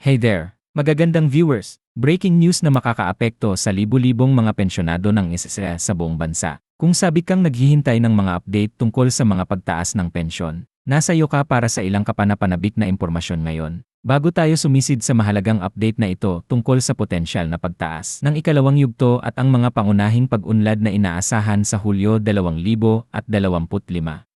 Hey there, magagandang viewers. Breaking news na makakaapekto sa libu-libong mga pensyonado ng SSA sa buong bansa. Kung sabik kang naghihintay ng mga update tungkol sa mga pagtaas ng pensyon, nasa iyo ka para sa ilang kapanapanabik na impormasyon ngayon. Bago tayo sumisid sa mahalagang update na ito tungkol sa potensyal na pagtaas ng ikalawang yugto at ang mga pangunahing pag-unlad na inaasahan sa Hulyo 2025,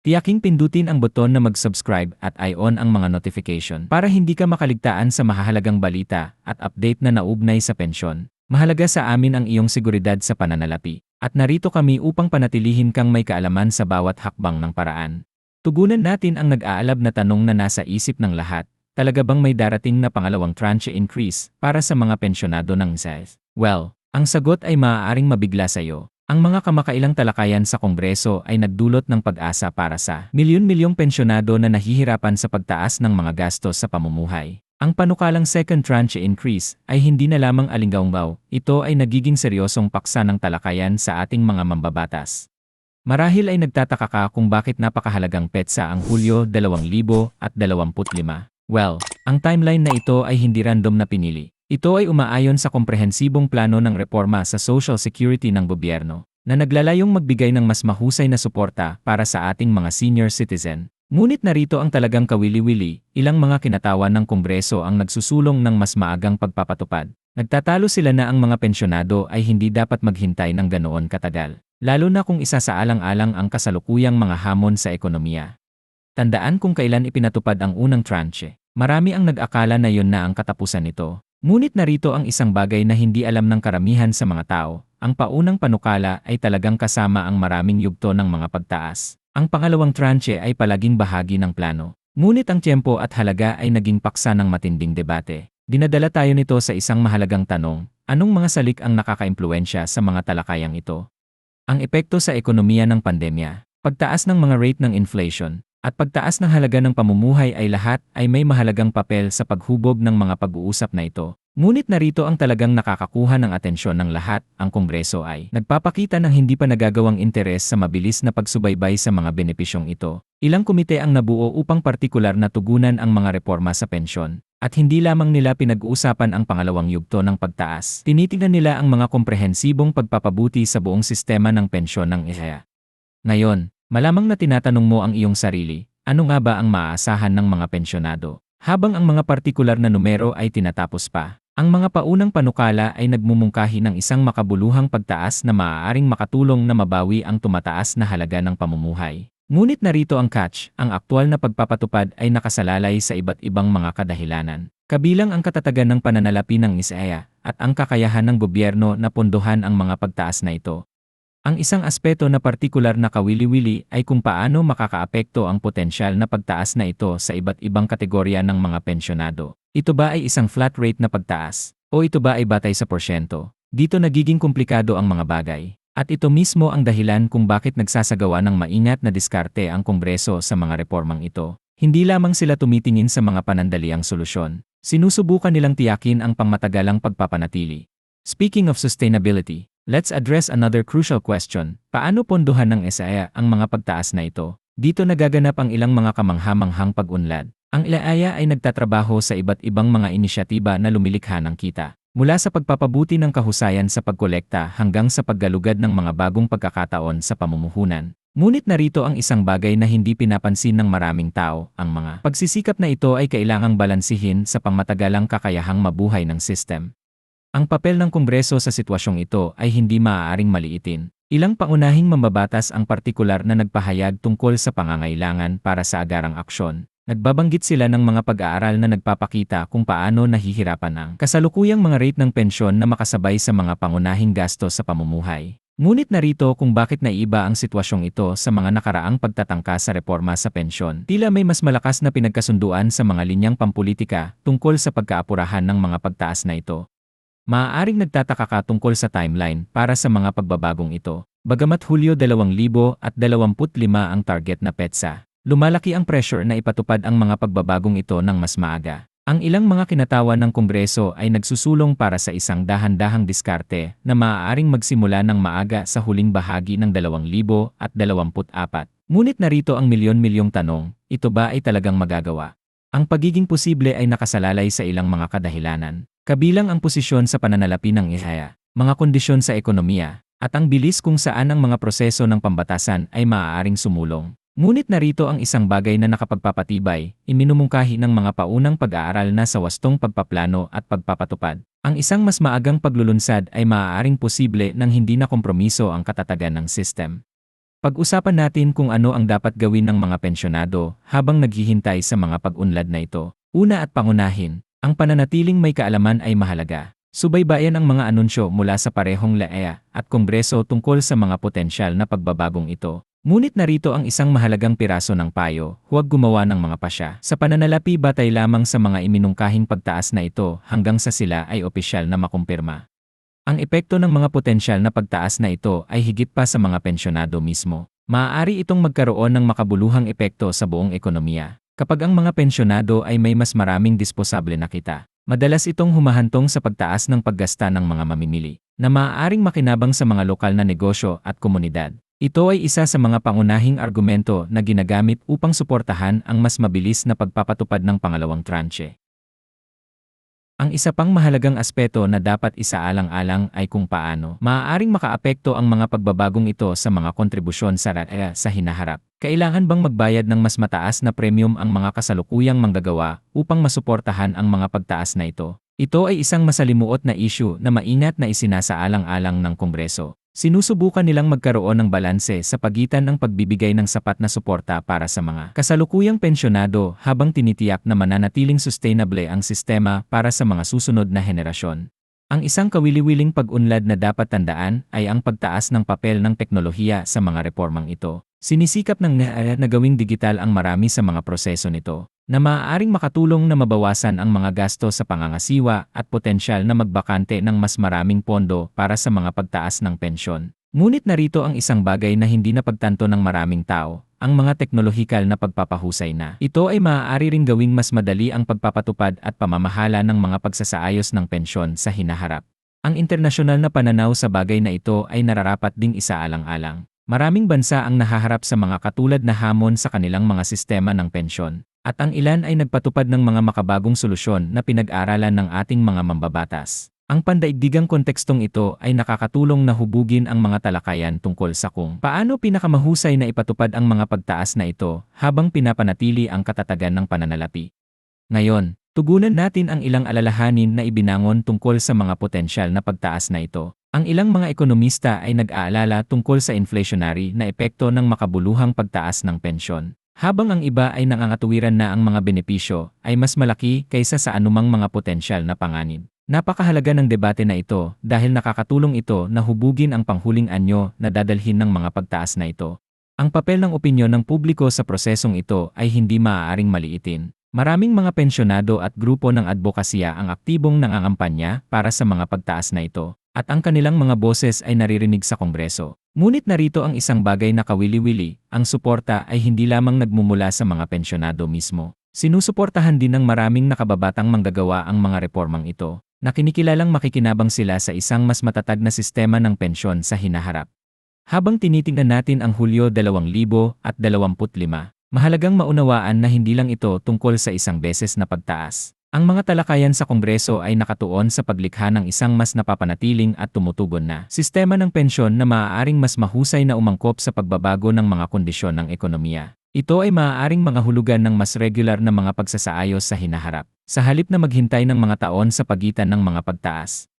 Tiyaking pindutin ang buton na mag-subscribe at i-on ang mga notification para hindi ka makaligtaan sa mahalagang balita at update na naugnay sa pensyon. Mahalaga sa amin ang iyong seguridad sa pananalapi. At narito kami upang panatilihin kang may kaalaman sa bawat hakbang ng paraan. Tugunan natin ang nag-aalab na tanong na nasa isip ng lahat. Talaga bang may darating na pangalawang tranche increase para sa mga pensyonado ng SAIS? Well, ang sagot ay maaaring mabigla sa iyo. Ang mga kamakailang talakayan sa Kongreso ay nagdulot ng pag-asa para sa milyon-milyong pensyonado na nahihirapan sa pagtaas ng mga gastos sa pamumuhay. Ang panukalang second tranche increase ay hindi na lamang alinggaw ito ay nagiging seryosong paksa ng talakayan sa ating mga mambabatas. Marahil ay nagtataka ka kung bakit napakahalagang petsa ang Hulyo 2025. Well, ang timeline na ito ay hindi random na pinili. Ito ay umaayon sa komprehensibong plano ng reforma sa Social Security ng gobyerno na naglalayong magbigay ng mas mahusay na suporta para sa ating mga senior citizen. Ngunit narito ang talagang kawili-wili, ilang mga kinatawan ng Kongreso ang nagsusulong ng mas maagang pagpapatupad. Nagtatalo sila na ang mga pensyonado ay hindi dapat maghintay ng ganoon katagal, lalo na kung isa sa alang-alang ang kasalukuyang mga hamon sa ekonomiya. Tandaan kung kailan ipinatupad ang unang tranche. Marami ang nag-akala na yon na ang katapusan nito. Ngunit narito ang isang bagay na hindi alam ng karamihan sa mga tao. Ang paunang panukala ay talagang kasama ang maraming yugto ng mga pagtaas. Ang pangalawang tranche ay palaging bahagi ng plano. Ngunit ang tiyempo at halaga ay naging paksa ng matinding debate. Dinadala tayo nito sa isang mahalagang tanong, anong mga salik ang nakakaimpluensya sa mga talakayang ito? Ang epekto sa ekonomiya ng pandemya, pagtaas ng mga rate ng inflation, at pagtaas ng halaga ng pamumuhay ay lahat ay may mahalagang papel sa paghubog ng mga pag-uusap na ito. Ngunit narito ang talagang nakakakuha ng atensyon ng lahat, ang Kongreso ay nagpapakita ng hindi pa nagagawang interes sa mabilis na pagsubaybay sa mga benepisyong ito. Ilang komite ang nabuo upang partikular na tugunan ang mga reforma sa pensyon. At hindi lamang nila pinag-uusapan ang pangalawang yugto ng pagtaas. Tinitingnan nila ang mga komprehensibong pagpapabuti sa buong sistema ng pensyon ng IHEA. Ngayon, Malamang na tinatanong mo ang iyong sarili, ano nga ba ang maaasahan ng mga pensyonado? Habang ang mga partikular na numero ay tinatapos pa, ang mga paunang panukala ay nagmumungkahi ng isang makabuluhang pagtaas na maaaring makatulong na mabawi ang tumataas na halaga ng pamumuhay. Ngunit narito ang catch, ang aktwal na pagpapatupad ay nakasalalay sa iba't ibang mga kadahilanan. Kabilang ang katatagan ng pananalapi ng ISAEA at ang kakayahan ng gobyerno na pondohan ang mga pagtaas na ito. Ang isang aspeto na partikular na kawili-wili ay kung paano makakaapekto ang potensyal na pagtaas na ito sa iba't ibang kategorya ng mga pensyonado. Ito ba ay isang flat rate na pagtaas? O ito ba ay batay sa porsyento? Dito nagiging komplikado ang mga bagay. At ito mismo ang dahilan kung bakit nagsasagawa ng maingat na diskarte ang Kongreso sa mga reformang ito. Hindi lamang sila tumitingin sa mga panandaliang solusyon. Sinusubukan nilang tiyakin ang pangmatagalang pagpapanatili. Speaking of sustainability, Let's address another crucial question. Paano pondohan ng SAIA ang mga pagtaas na ito? Dito nagaganap ang ilang mga kamanghamanghang pag-unlad. Ang IAIA ay nagtatrabaho sa iba't ibang mga inisyatiba na lumilikha ng kita. Mula sa pagpapabuti ng kahusayan sa pagkolekta hanggang sa paggalugad ng mga bagong pagkakataon sa pamumuhunan. Ngunit narito ang isang bagay na hindi pinapansin ng maraming tao, ang mga pagsisikap na ito ay kailangang balansihin sa pangmatagalang kakayahang mabuhay ng system. Ang papel ng Kongreso sa sitwasyong ito ay hindi maaaring maliitin. Ilang paunahing mambabatas ang partikular na nagpahayag tungkol sa pangangailangan para sa agarang aksyon. Nagbabanggit sila ng mga pag-aaral na nagpapakita kung paano nahihirapan ang kasalukuyang mga rate ng pensyon na makasabay sa mga pangunahing gastos sa pamumuhay. Ngunit narito kung bakit naiba ang sitwasyong ito sa mga nakaraang pagtatangka sa reforma sa pensyon. Tila may mas malakas na pinagkasunduan sa mga linyang pampolitika tungkol sa pagkaapurahan ng mga pagtaas na ito. Maaaring nagtataka ka tungkol sa timeline para sa mga pagbabagong ito. Bagamat Hulyo 2025 ang target na petsa, lumalaki ang pressure na ipatupad ang mga pagbabagong ito ng mas maaga. Ang ilang mga kinatawan ng Kongreso ay nagsusulong para sa isang dahan-dahang diskarte na maaaring magsimula ng maaga sa huling bahagi ng 2024. Ngunit narito ang milyon-milyong tanong, ito ba ay talagang magagawa? Ang pagiging posible ay nakasalalay sa ilang mga kadahilanan, kabilang ang posisyon sa pananalapi ng ihaya, mga kondisyon sa ekonomiya, at ang bilis kung saan ang mga proseso ng pambatasan ay maaaring sumulong. Ngunit narito ang isang bagay na nakapagpapatibay, iminumungkahi ng mga paunang pag-aaral na sa wastong pagpaplano at pagpapatupad. Ang isang mas maagang paglulunsad ay maaaring posible nang hindi na kompromiso ang katatagan ng system. Pag-usapan natin kung ano ang dapat gawin ng mga pensyonado habang naghihintay sa mga pag-unlad na ito. Una at pangunahin, ang pananatiling may kaalaman ay mahalaga. Subaybayan ang mga anunsyo mula sa parehong laea at kongreso tungkol sa mga potensyal na pagbabagong ito. Ngunit narito ang isang mahalagang piraso ng payo, huwag gumawa ng mga pasya. Sa pananalapi batay lamang sa mga iminungkahing pagtaas na ito hanggang sa sila ay opisyal na makumpirma. Ang epekto ng mga potensyal na pagtaas na ito ay higit pa sa mga pensyonado mismo. Maaari itong magkaroon ng makabuluhang epekto sa buong ekonomiya. Kapag ang mga pensyonado ay may mas maraming disposable na kita, Madalas itong humahantong sa pagtaas ng paggasta ng mga mamimili, na maaaring makinabang sa mga lokal na negosyo at komunidad. Ito ay isa sa mga pangunahing argumento na ginagamit upang suportahan ang mas mabilis na pagpapatupad ng pangalawang tranche. Ang isa pang mahalagang aspeto na dapat isaalang-alang ay kung paano maaaring makaapekto ang mga pagbabagong ito sa mga kontribusyon sa RAE sa hinaharap. Kailangan bang magbayad ng mas mataas na premium ang mga kasalukuyang manggagawa upang masuportahan ang mga pagtaas na ito? Ito ay isang masalimuot na issue na maingat na isinasaalang-alang ng Kongreso. Sinusubukan nilang magkaroon ng balanse sa pagitan ng pagbibigay ng sapat na suporta para sa mga kasalukuyang pensyonado habang tinitiyak na mananatiling sustainable ang sistema para sa mga susunod na henerasyon. Ang isang kawili-wiling pag-unlad na dapat tandaan ay ang pagtaas ng papel ng teknolohiya sa mga reformang ito. Sinisikap ng NAA na gawing digital ang marami sa mga proseso nito, na maaaring makatulong na mabawasan ang mga gasto sa pangangasiwa at potensyal na magbakante ng mas maraming pondo para sa mga pagtaas ng pensyon. Ngunit narito ang isang bagay na hindi napagtanto ng maraming tao, ang mga teknolohikal na pagpapahusay na. Ito ay maaari ring gawing mas madali ang pagpapatupad at pamamahala ng mga pagsasaayos ng pensyon sa hinaharap. Ang internasyonal na pananaw sa bagay na ito ay nararapat ding isaalang-alang. Maraming bansa ang nahaharap sa mga katulad na hamon sa kanilang mga sistema ng pensyon, at ang ilan ay nagpatupad ng mga makabagong solusyon na pinag-aralan ng ating mga mambabatas. Ang pandaigdigang kontekstong ito ay nakakatulong na hubugin ang mga talakayan tungkol sa kung paano pinakamahusay na ipatupad ang mga pagtaas na ito habang pinapanatili ang katatagan ng pananalapi. Ngayon, tugunan natin ang ilang alalahanin na ibinangon tungkol sa mga potensyal na pagtaas na ito. Ang ilang mga ekonomista ay nag-aalala tungkol sa inflationary na epekto ng makabuluhang pagtaas ng pensyon. Habang ang iba ay nangangatuwiran na ang mga benepisyo ay mas malaki kaysa sa anumang mga potensyal na panganib. Napakahalaga ng debate na ito dahil nakakatulong ito na hubugin ang panghuling anyo na dadalhin ng mga pagtaas na ito. Ang papel ng opinyon ng publiko sa prosesong ito ay hindi maaaring maliitin. Maraming mga pensyonado at grupo ng advokasya ang aktibong nangangampanya para sa mga pagtaas na ito, at ang kanilang mga boses ay naririnig sa Kongreso. Ngunit narito ang isang bagay na kawili-wili, ang suporta ay hindi lamang nagmumula sa mga pensyonado mismo. Sinusuportahan din ng maraming nakababatang manggagawa ang mga reformang ito, na kinikilalang makikinabang sila sa isang mas matatag na sistema ng pensyon sa hinaharap. Habang tinitingnan natin ang Hulyo 2025, mahalagang maunawaan na hindi lang ito tungkol sa isang beses na pagtaas. Ang mga talakayan sa Kongreso ay nakatuon sa paglikha ng isang mas napapanatiling at tumutugon na sistema ng pensyon na maaaring mas mahusay na umangkop sa pagbabago ng mga kondisyon ng ekonomiya. Ito ay maaaring mga hulugan ng mas regular na mga pagsasaayos sa hinaharap, sa halip na maghintay ng mga taon sa pagitan ng mga pagtaas.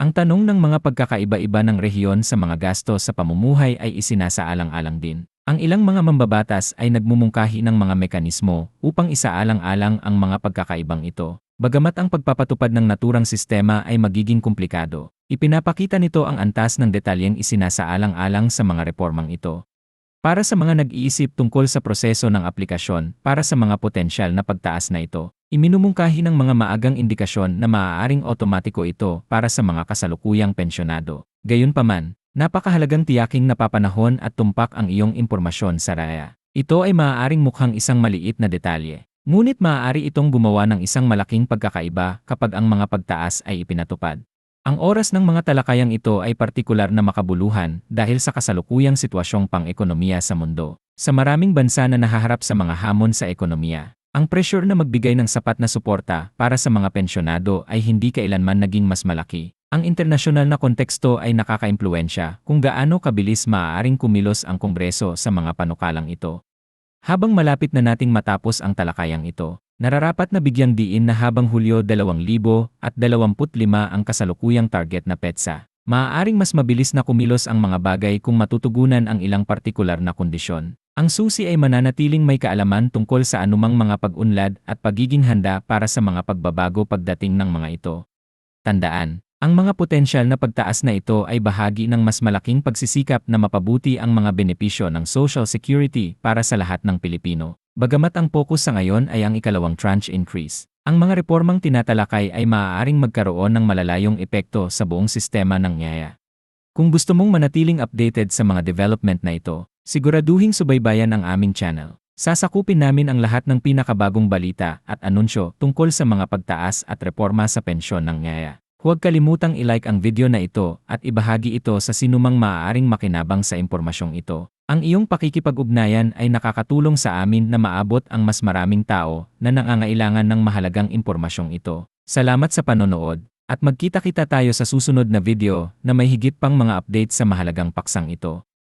Ang tanong ng mga pagkakaiba-iba ng rehiyon sa mga gasto sa pamumuhay ay isinasaalang-alang din. Ang ilang mga mambabatas ay nagmumungkahi ng mga mekanismo upang isaalang-alang ang mga pagkakaibang ito. Bagamat ang pagpapatupad ng naturang sistema ay magiging komplikado, ipinapakita nito ang antas ng detalyeng isinasaalang-alang sa mga reformang ito. Para sa mga nag-iisip tungkol sa proseso ng aplikasyon para sa mga potensyal na pagtaas na ito, iminumungkahi ng mga maagang indikasyon na maaaring otomatiko ito para sa mga kasalukuyang pensyonado. Gayunpaman, Napakahalagang tiyaking napapanahon at tumpak ang iyong impormasyon sa raya. Ito ay maaaring mukhang isang maliit na detalye. Ngunit maaari itong gumawa ng isang malaking pagkakaiba kapag ang mga pagtaas ay ipinatupad. Ang oras ng mga talakayang ito ay partikular na makabuluhan dahil sa kasalukuyang sitwasyong pang-ekonomiya sa mundo. Sa maraming bansa na nahaharap sa mga hamon sa ekonomiya, Ang pressure na magbigay ng sapat na suporta para sa mga pensyonado ay hindi kailanman naging mas malaki. Ang internasyonal na konteksto ay nakakaimpluensya kung gaano kabilis maaaring kumilos ang Kongreso sa mga panukalang ito. Habang malapit na nating matapos ang talakayang ito, nararapat na bigyang diin na habang Hulyo 2025 ang kasalukuyang target na PETSA, maaaring mas mabilis na kumilos ang mga bagay kung matutugunan ang ilang partikular na kondisyon. Ang susi ay mananatiling may kaalaman tungkol sa anumang mga pag-unlad at pagiging handa para sa mga pagbabago pagdating ng mga ito. Tandaan, ang mga potensyal na pagtaas na ito ay bahagi ng mas malaking pagsisikap na mapabuti ang mga benepisyo ng Social Security para sa lahat ng Pilipino. Bagamat ang focus sa ngayon ay ang ikalawang tranche increase, ang mga reformang tinatalakay ay maaaring magkaroon ng malalayong epekto sa buong sistema ng nyaya. Kung gusto mong manatiling updated sa mga development na ito, siguraduhing subaybayan ang aming channel. Sasakupin namin ang lahat ng pinakabagong balita at anunsyo tungkol sa mga pagtaas at reforma sa pensyon ng nyaya. Huwag kalimutang i-like ang video na ito at ibahagi ito sa sinumang maaaring makinabang sa impormasyong ito. Ang iyong pakikipag-ugnayan ay nakakatulong sa amin na maabot ang mas maraming tao na nangangailangan ng mahalagang impormasyong ito. Salamat sa panonood at magkita-kita tayo sa susunod na video na may higit pang mga update sa mahalagang paksang ito.